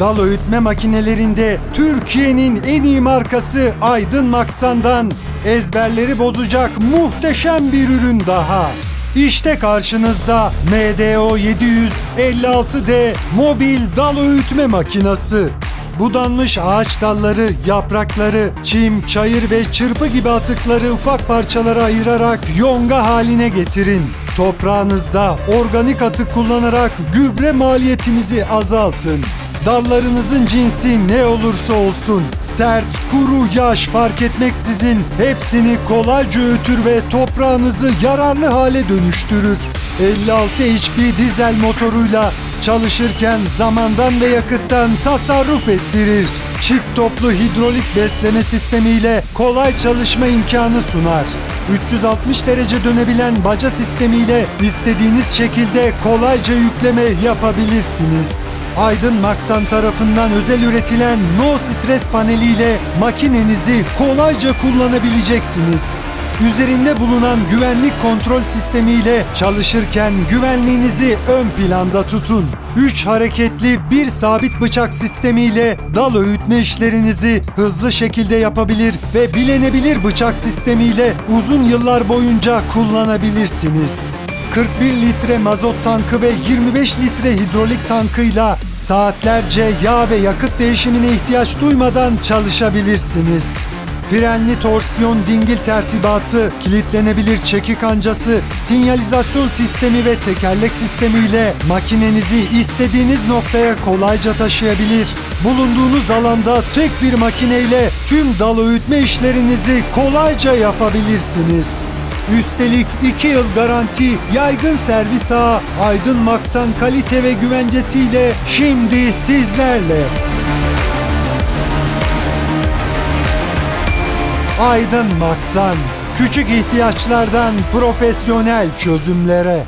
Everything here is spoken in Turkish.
Dal öğütme makinelerinde Türkiye'nin en iyi markası Aydın Maksan'dan ezberleri bozacak muhteşem bir ürün daha. İşte karşınızda MDO 756D mobil dal öğütme makinesi. Budanmış ağaç dalları, yaprakları, çim, çayır ve çırpı gibi atıkları ufak parçalara ayırarak yonga haline getirin. Toprağınızda organik atık kullanarak gübre maliyetinizi azaltın. Dallarınızın cinsi ne olursa olsun, sert, kuru, yaş fark etmeksizin hepsini kolayca öğütür ve toprağınızı yararlı hale dönüştürür. 56 HP dizel motoruyla çalışırken zamandan ve yakıttan tasarruf ettirir. Çift toplu hidrolik besleme sistemiyle kolay çalışma imkanı sunar. 360 derece dönebilen baca sistemiyle istediğiniz şekilde kolayca yükleme yapabilirsiniz. Aydın Maksan tarafından özel üretilen No Stress paneliyle makinenizi kolayca kullanabileceksiniz. Üzerinde bulunan güvenlik kontrol sistemiyle çalışırken güvenliğinizi ön planda tutun. 3 hareketli bir sabit bıçak sistemiyle dal öğütme işlerinizi hızlı şekilde yapabilir ve bilenebilir bıçak sistemiyle uzun yıllar boyunca kullanabilirsiniz. 41 litre mazot tankı ve 25 litre hidrolik tankıyla saatlerce yağ ve yakıt değişimine ihtiyaç duymadan çalışabilirsiniz. Frenli torsiyon dingil tertibatı, kilitlenebilir çeki kancası, sinyalizasyon sistemi ve tekerlek sistemiyle makinenizi istediğiniz noktaya kolayca taşıyabilir. Bulunduğunuz alanda tek bir makineyle tüm dal öğütme işlerinizi kolayca yapabilirsiniz. Üstelik 2 yıl garanti, yaygın servis ağı, Aydın Maksan kalite ve güvencesiyle şimdi sizlerle. Aydın Maksan, küçük ihtiyaçlardan profesyonel çözümlere.